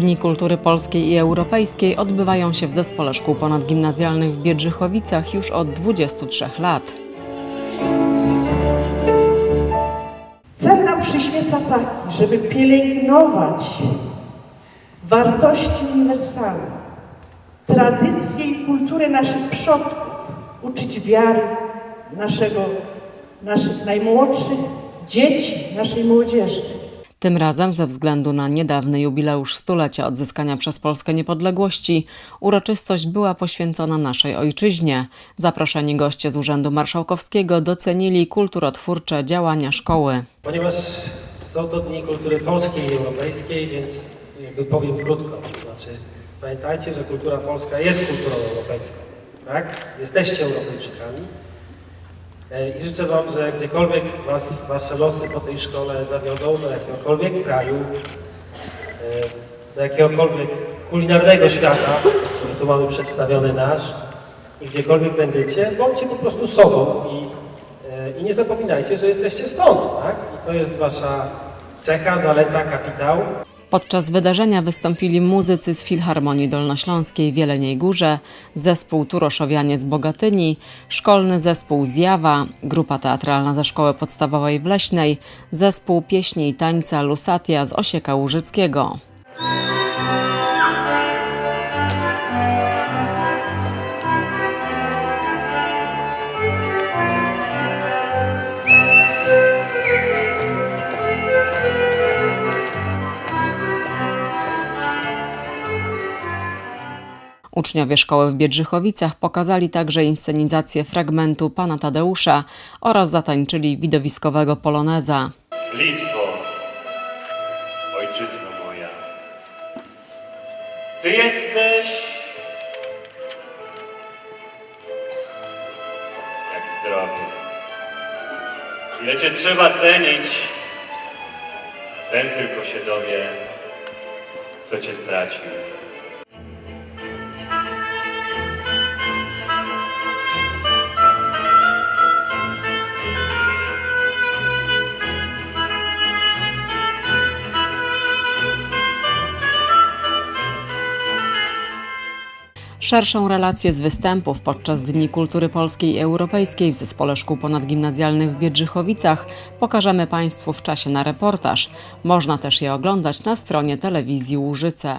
Dni Kultury Polskiej i Europejskiej odbywają się w Zespole Szkół Ponadgimnazjalnych w Biedrzychowicach już od 23 lat. Cel nam przyświeca taki, żeby pielęgnować wartości uniwersalne, tradycje i kulturę naszych przodków, uczyć wiary naszego, naszych najmłodszych dzieci, naszej młodzieży. Tym razem, ze względu na niedawny jubileusz stulecia odzyskania przez Polskę niepodległości, uroczystość była poświęcona naszej ojczyźnie. Zaproszeni goście z Urzędu Marszałkowskiego docenili kulturotwórcze działania szkoły. Ponieważ są to Dni Kultury Polskiej i Europejskiej, więc jakby powiem krótko. To znaczy, pamiętajcie, że kultura polska jest kulturą europejską. Tak? Jesteście Europejczykami. E, I życzę Wam, że gdziekolwiek Was Wasze losy po tej szkole zawiodą, do jakiegokolwiek kraju, e, do jakiegokolwiek kulinarnego świata, który tu mamy przedstawiony nasz, i gdziekolwiek będziecie, bądźcie po prostu sobą i, e, i nie zapominajcie, że jesteście stąd, tak? I to jest Wasza cecha, zaleta, kapitał. Podczas wydarzenia wystąpili muzycy z Filharmonii Dolnośląskiej w Jeleniej Górze, zespół Turoszowianie z Bogatyni, szkolny zespół z Jawa, grupa teatralna ze Szkoły Podstawowej w Leśnej, zespół pieśni i tańca Lusatia z Osieka Łużyckiego. Uczniowie szkoły w Biedrzychowicach pokazali także inscenizację fragmentu Pana Tadeusza oraz zatańczyli widowiskowego poloneza. Litwo, ojczyzno moja, Ty jesteś jak zdrowie. Ile Cię trzeba cenić, ten tylko się dowie, kto Cię stracił. Szerszą relację z występów podczas Dni Kultury Polskiej i Europejskiej w Zespole Szkół Ponadgimnazjalnych w Biedrzychowicach pokażemy Państwu w czasie na reportaż. Można też je oglądać na stronie telewizji Łużyce.